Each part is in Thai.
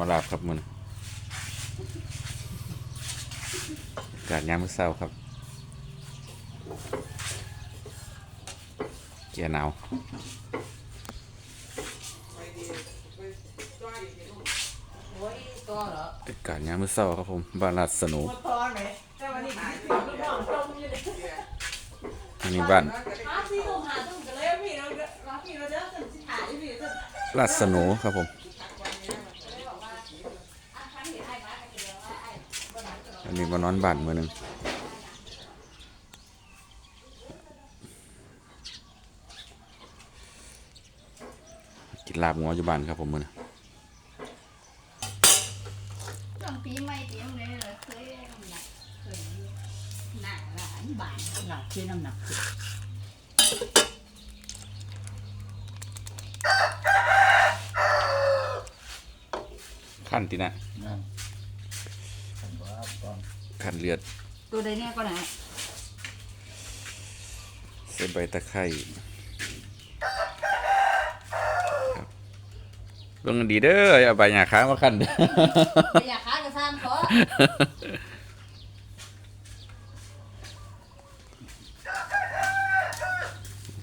มาลาบครับมันอากาศยามมื้อเช้าครับเกียร์หนาวโอ้ยตัวเหรออากาศยามมื้อเช้าครับผมบ้านลาดสนุมาตอนไหนแต่วันนี้ลูกน้องจมอยู่เลยอันนี้บ้านหาที่ลงหาตุ้มกันเลยพี่เราเราพี่เราเด้อถึงสิหายพี่จะลาดสนุครับผม เลยบอกว่าอะคันเห็นไอ้บ้านก็เดี๋ยวว่าไอ้บ่ นั้นก็อันนี้มานอนบ้านมื้อหนึงกินลาบงัวอยู่บ้านครับผมมื้อนี้ช่วงปีใหม่ปียังไงเลยเคยน้ำหนักเคยหนักหลานบานหนักที่น้ำหนักขั้นตินะนั่นผมว่าตอน ขั้น เลือดตัวใดเนี่ยก็ไหนใส่ใบตะไคร้ครับเบิ่งกันดีเด้ออย่าใบหญ้าค้างมาขั้นเด้อไม่อยากค้ากระซ้ำเพราะ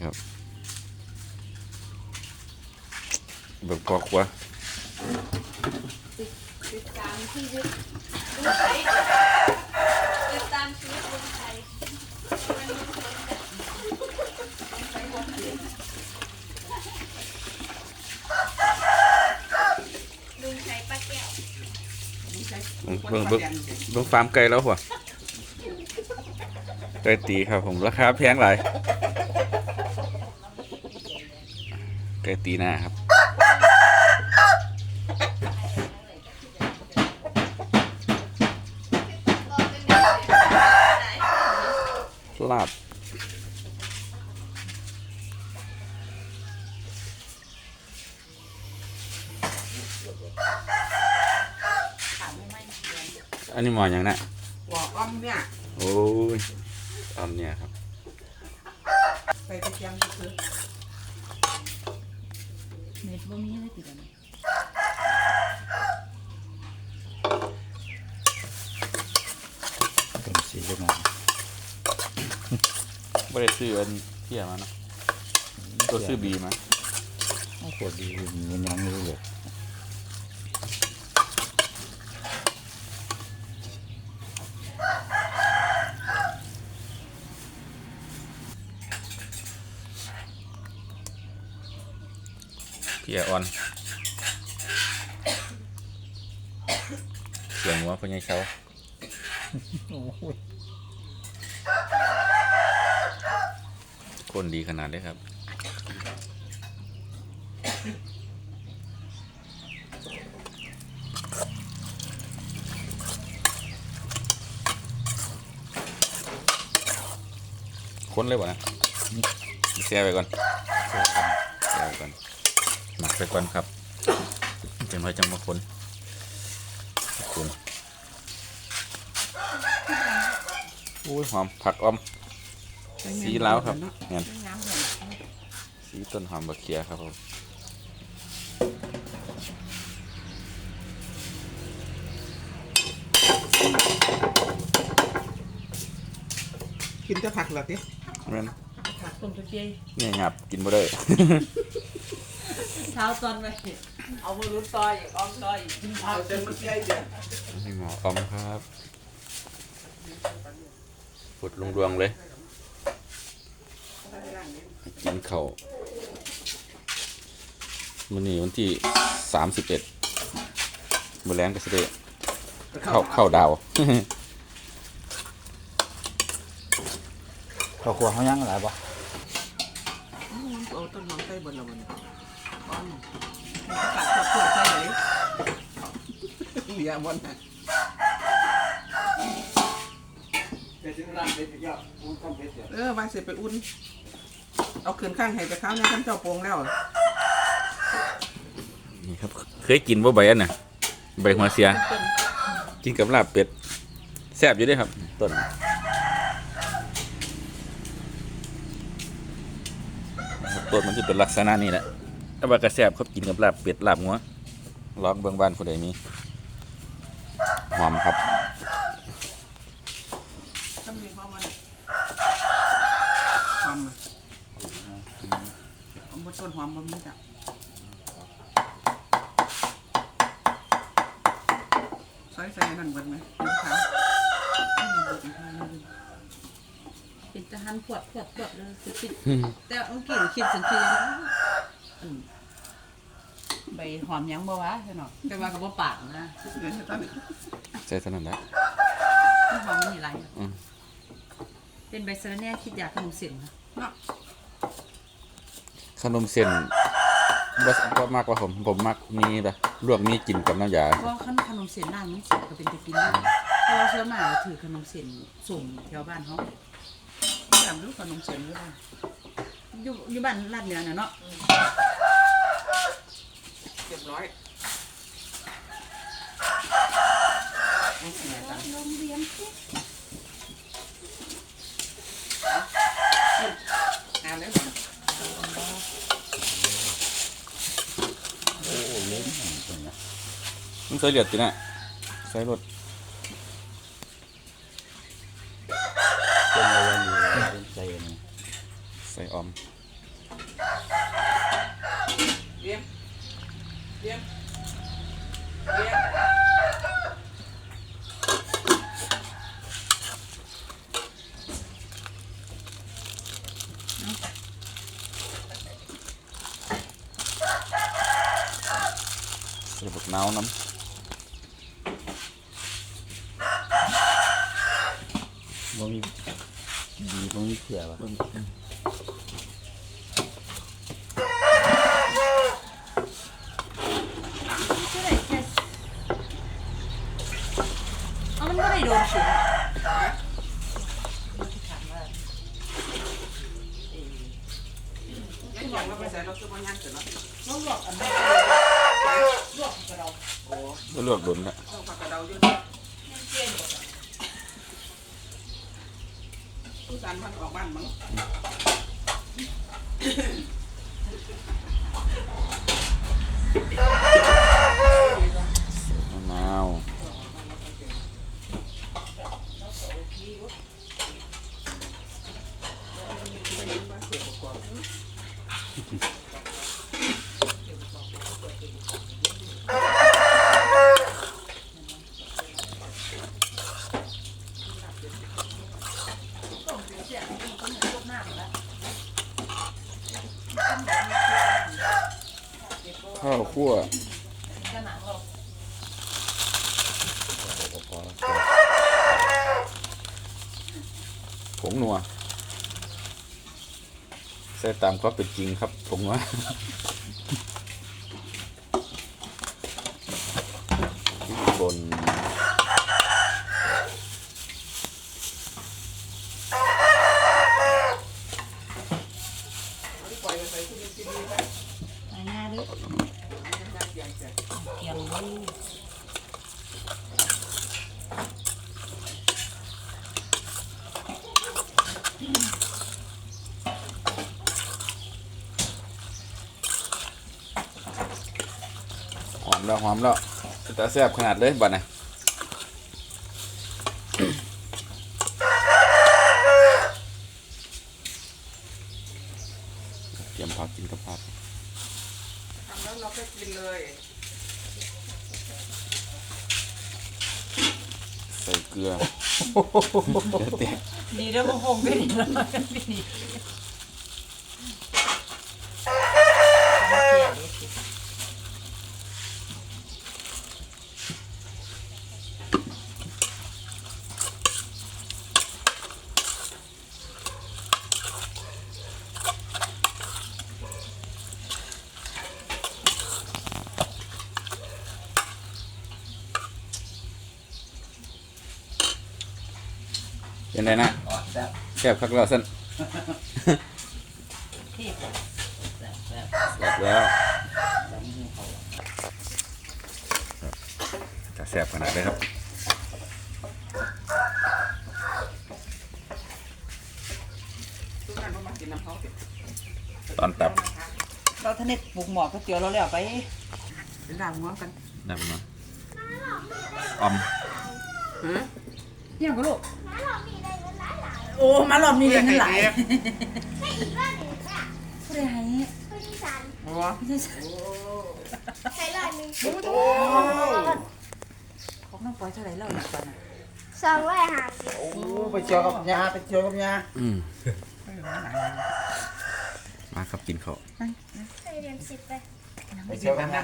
ครับเบิ่งกอกว่าติดตามชีวิตลุงไทยติดตามชีวิตลุงไทยวันนี้คนจะต้องใช้หมดเลยลุงใช้ป้าแก้วเบิ่งเบิ่งเบิ่งเบิ่งฟาร์มไก่แล้วหัวไก่ตีครับผมราคาแพงหลายไก่ตีหน้าครับ ลาบถามไม่ไม่อันนี้หมออย่างน่ะหัวอ้อมเนี่ยโอ้ยออมเนี่ยครับไปตะเกียงก็คือเม็ดบ่มีเลยติดกันเป็นสีเล็กน้อย ไม่ได้ซื้ออันเที่ยมาเนาะตัวซื้อบีมาโอ้โหดีมียังไม่รู้เลยเพียออนเสียงหัวพญายเขา โอ้โหคนดีขนาดเลยครับคนเลยวะนะแช่ไปก่อนแช่ไปก่อน หมักไปก่อนครับเป็นไว้จังมาคนคนโอ้ยหอมผักอม สีลาวครับเงี้ยน้ำเหมือนสีต้นหอมบะเขียครับผมกินแต่ผักเหรอติแม่นผักต้มตะเกียเนี่ยหยับกินบ่ได้เช้าตอนไปเอามือลุ้นต่อยอ้อมต่อยกินผัเอากเต็มมันใหญ่เดียวให้หมอออมครับปุดลงดวงเลย กินข้าวมื้อนี้วันที่สามสิบเอ็ดมื้อแรงก็สิได้เข้าเข้าดาวข้าวคั่วเขายังอะไรบ่เอาต้นหอมใส่บนละมันอ้อมตัดข้าวคั่วใส่ไหนเหลียบนน่ะเออว่าสิไปอุ่น เอาคืนข้างให้จะข้าวเนี่ยข้ามเจ้าโปงแล้ว นี่ครับ เคยกินบ่ใบอันน่ะใบหัวเสีย กินกับลาบเป็ดแซ่บอยู่ด้วยครับต้นต้นมันจะเป็นลักษณะนี้แหละแต่ว่ากระแซ่บเขากินกับลาบเป็ดลาบงัวลองเบื้องบ้านผู้ใดมีหอมครับ ต้องมีความมันความมันหอมบน ต้นหอมบนนี้จ้ะใส่ใส่นั่นเบิดไหมเป็นขาวไม่มีเบิดอีกแล้วนี่เป็นทหารขวดขวดขวดเลยคือคิดแต่เมื่อกี้คิดสังเกตอืมใบหอมยังบ่วะใช่เนาะแต่ว่าก็บ่ปากนะเดี๋ยวจะตั้งใส่เท่านั้นแหละมันหอมมันมีหลายอืมเป็นใบสะระแหน่คิดอยากขนมเสียงนะเนาะ ขนมเส้นบ่บ่มากกว่าผม ผมมักมีแบบลวกมีกินกับน้ำยา เพราะขนมขนมเสียงร้านมันเสียก็เป็นตะกินได้เพราะว่าส่วนมากถือขนมเสียงส่งแถวบ้านเขาจำรู้ขนมเส้นหรือเปล่าอยู่อยู่บ้านลาดเหนือน่ะเนาะเรียบร้อยโอเคจ้ะลงเรียนสิ อ่านแล้วเหรอ โอ้เล้งเป็นไง มันใส่เลือดติน่ะใส่รสเป็นอะไรอยู่เป็นใจนี่ใส่ออมเรียมเรียมเรียมใส่บักนาวน้ บ่มีดีบ่มีเสียวะก็ได้แค่เอามันก็ได้โดนสียยังยังมาย่างเสร็จแล้วกอันนะดอง โอ้ำบ่ลวกโดนละ ต้อง ผู้สันพันออกบ้านมั้ง มะนาว เสียมันก็เหมือนพวกหน้าแล้ว ข้าวคั่วผงนัวใส่ตามความเป็นจริงครับผงนัว บน ปล่อยไปใส่ที่นี่ที่นี่ไป ง่ายๆเลย ได้เกียงเสร็จ เกียงเลย หอมแล้วหอมแล้วแต่แซ่บขนาดเลยบัดนะเตรียมผักกินกับผักทำแล้วเราก็กินเลย ใส่เกลือเดี๋ยวแตกดีแล้วก็คงไม่ดีแล้วไม่ดี เป็นไงนะแซ่บคักแล้วสั้นที่แซ่บแล้วจะแซ่บขนาดเลยครับทุกท่านก็มากินน้ำเขาสิตอนตับ เราทะเน็ตปลูกหมอกก๋วยเตี๋ยวเราแล้วไปไปด่างหัวกันนำมาออมฮะยังก็ลูก โอ้มารอบนี้เรียนกันหลายให้อีกบ้านหนึ่งค่ะผู้ใดให้ผู้ที่สันโอ้ไม่ใช่ใช้ร้อยหนึ่งของน้องปอยเท่าไหร่แล้วอีกตอนน่ะสองร้อยห้าสิบโอ้ไปเชียวกับยาไปเชียวกับยาอืมมาครับกินข้าวเคยเรียนสิบไปไปเชียวกับยา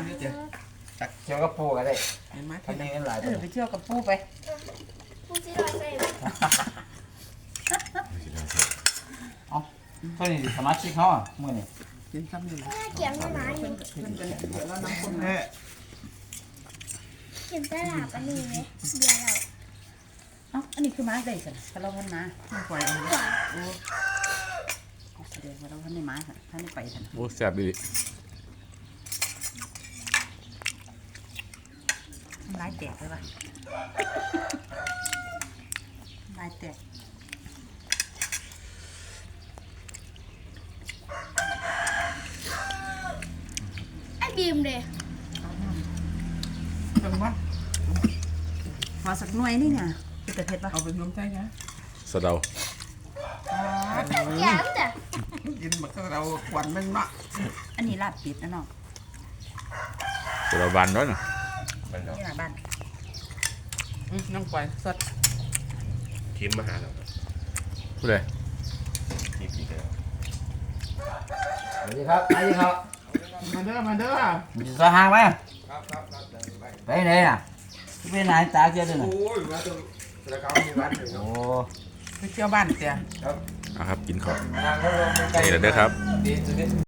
จักเชียวกับปูกันเลยเห็นไหมทันนี้กันหลายเออไปเที่ยวกับปู่ไปผู้ที่ร้อยใส่ เอ้าเท่านี้สมาชิกเขาอะมื่อนี่กินซ้ำอยู่แล้วแม่เกี่ยมไม่มาอยู่เพื่อนกันแล้วน้องคนเอ้ยเกี่ยมตลาดอันนี้ไหมเบียร์เราเอ้าอันนี้คือม้าได้สิถ้าเราพันม้าน้องปอยเอาหวานโอ้แสดงว่าเราพันในม้าค่ะท่านได้ไปท่านโอ้แซ่บดีลายแตกเลยว่ะลายแตก บีมเลยจังหวัดมาสักหน่วยนี่เนี่ยเป็นแต่เผ็ดปะเอาเป็นน้ำใจนะสะเดาแก่จ้ะกินแบบเราควันมันเนาะอันนี้ลาบปิดนะน้องสะเดาบานด้วยนะนี่หลังบ้านอืมน้องปล่อยสดทีมมาหาเราผู้ใดทีมอีกแล้วสวัสดีครับไปดีครับ มาเด้อมาเด้อมีสะหางไหมไปไหนน่ะไปไหนตาเจ้าด้วยน่ะโอ้ยมาตรงสระเขามีวัดหนึ่งโอ้ไปเที่ยวบ้านเสียเอาครับกินข้าวทางเขาลงไปไกลนี่แหละเด้อครับ ดีสุด